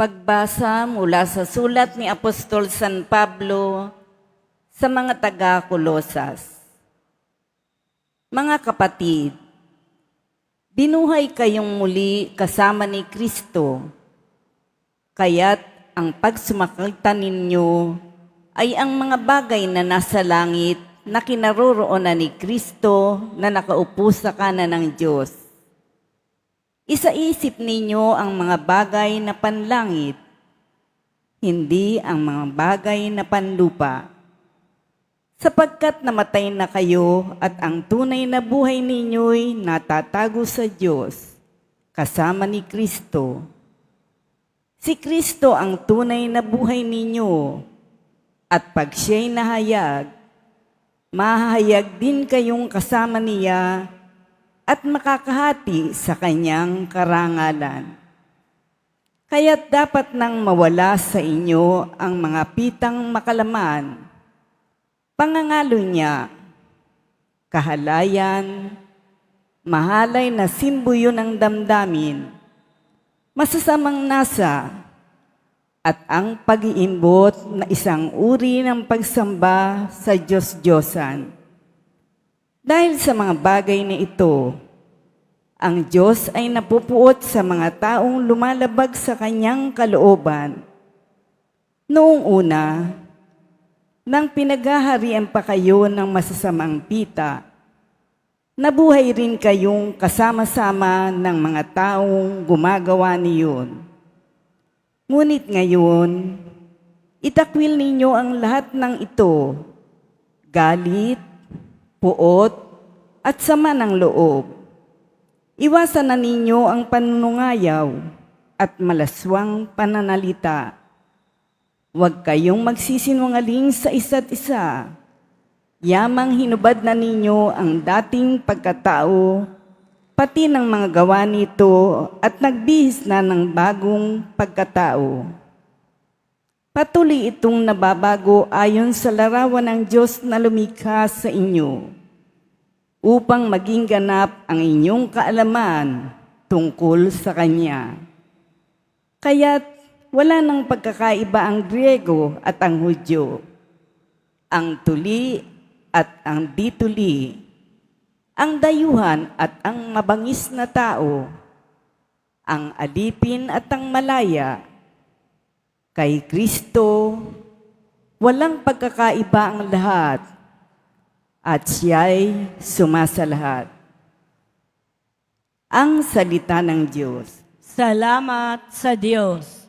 Pagbasa mula sa sulat ni Apostol San Pablo sa mga taga-Kolosas. Mga kapatid, binuhay kayong muli kasama ni Kristo, kaya't ang pagsumakita ninyo ay ang mga bagay na nasa langit na kinaroroonan ni Kristo na nakaupo sa kanan ng Diyos. Isaisip ninyo ang mga bagay na panlangit, hindi ang mga bagay na panlupa. Sapagkat namatay na kayo at ang tunay na buhay ninyo'y natatago sa Diyos, kasama ni Kristo. Si Kristo ang tunay na buhay ninyo, at pag siya'y nahayag, mahahayag din kayong kasama niya at makakahati sa kanyang karangalan. Kaya dapat nang mawala sa inyo ang mga pitang makalaman, pangangalo niya, kahalayan, mahalay na simbuyo ng damdamin, masasamang nasa, at ang pag-iimbot na isang uri ng pagsamba sa Diyos-Diyosan. Dahil sa mga bagay na ito, ang Diyos ay napupuot sa mga taong lumalabag sa kanyang kalooban. Noong una, nang pinaghaharian pa kayo ng masasamang pita, nabuhay rin kayong kasama-sama ng mga taong gumagawa niyon. Ngunit ngayon, itakwil ninyo ang lahat ng ito, galit, puot, at sama ng loob. Iwasan na ninyo ang panunungayaw at malaswang pananalita. Huwag kayong magsisinungaling sa isa't isa. Yamang hinubad na ninyo ang dating pagkatao, pati ng mga gawa nito at nagbihis na ng bagong pagkatao. Patuloy itong nababago ayon sa larawan ng Diyos na lumikha sa inyo upang maging ganap ang inyong kaalaman tungkol sa Kanya. Kaya't wala nang pagkakaiba ang Griego at ang Hudyo, ang tuli at ang dituli, ang dayuhan at ang mabangis na tao, ang alipin at ang malaya. Kay Kristo, walang pagkakaiba ang lahat at siya'y sumasalahat. Ang salita ng Diyos. Salamat sa Diyos.